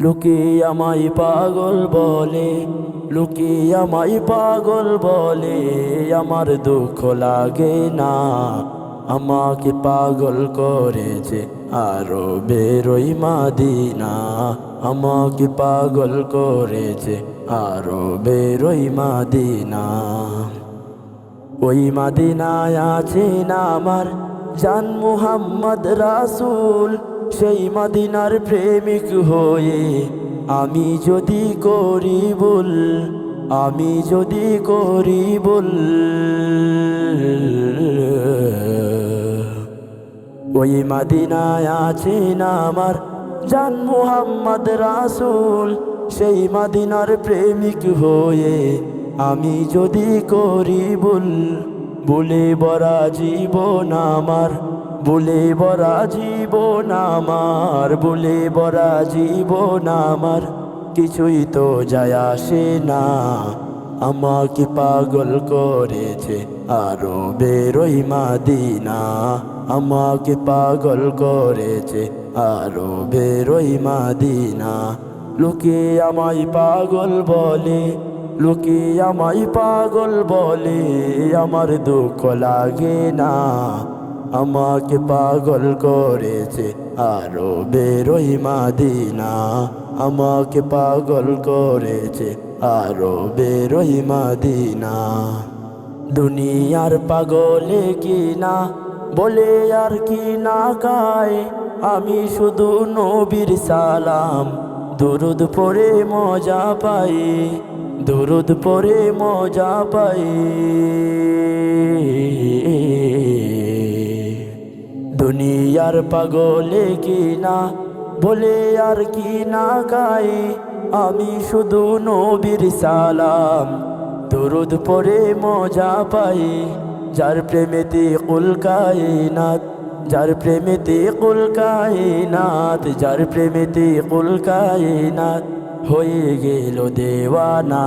লোকে আমায় পাগল বলে, লোকে আমায় পাগল বলে, আমার দুঃখ লাগে না। আমাকে পাগল করেছে আরও বেরোই মাদিনা। আমাকে পাগল করেছে আরও বেরোই মাদিনা। ওই মাদিনায় আছেন আমার জান মুহাম্মদ রাসূল। সেই মাদিনার প্রেমিক হয়ে। আমি যদি করি বল আমি যদি করি বল ওই মাদিনায় আছেন আমার জান মুহাম্মদ রাসূল? সেই মাদিনার প্রেমিক হয়ে আমি যদি করি বল বলে বরা জীবন আমার বলে বরা জীবন আমার, বলে বরা জীবন আমার। কিছুই তো যায় আসে না। আমাকে পাগল করেছে আরও বেরোই মাদিনা। আমাকে পাগল করেছে আরও বেরোই মাদিনা। লোকে আমায় পাগল বলে, লোকে আমায় পাগল বলে, আমার দুঃখ লাগে না। আমাকে পাগল করেছে আরও বেরোই মাদিনা। আমাকে পাগল করেছে আরও বেরোই মাদিনা। দুনিয়ার পাগলে কি না, বলে আর কি না গায় আমি শুধু নবীর সালাম, দুরুদ পরে মজা পাই, দুরুদ পরে মজা পাই। দুনিয়ার পাগলে কি না? বলে আর কি না গাই? আমি শুধু নবীর সালাম, দুরুদ পরে মজা পাই। যার প্রেমেতে কুল কায়নাত, যার প্রেমেতে কুল কায়নাত, যার প্রেমেতে কুল কায়নাত, হয়ে গেল দেওয়ানা।